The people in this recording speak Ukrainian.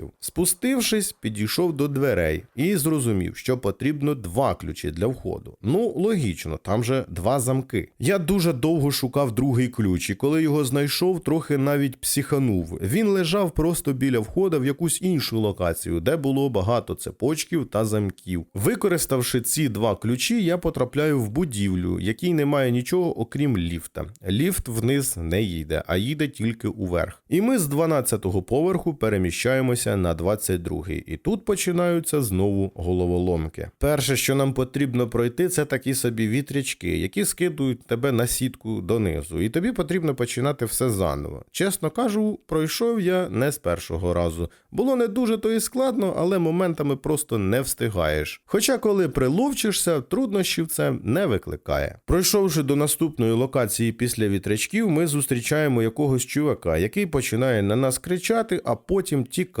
класів. Спустившись, підійшов до дверей і зрозумів, що потрібно два ключі для входу. Ну, логічно, там же два замки. Я дуже довго шукав другий ключ, і коли його знайшов, трохи навіть психанув. Він лежав просто біля входа в якусь іншу локацію, де було багато цепочків та замків. Використавши ці два ключі, я потрапляю в будівлю, якій немає нічого окрім ліфта. Ліфт вниз не їде, а їде тільки уверх. І ми з 12-го поверху переміщаємося на 22-й. І тут починаються знову головоломки. Перше, що нам потрібно пройти, це такі собі вітрячки, які скидують тебе на сітку донизу. І тобі потрібно починати все заново. Чесно кажу, пройшов я не з першого разу. Було не дуже то і складно, але моментами просто не встигаєш. Хоча, коли приловчишся, труднощів це не викликає. Пройшовши до наступної локації після вітрячків, ми зустрічаємо якогось чувака, який починає на нас кричати, а потім тікає.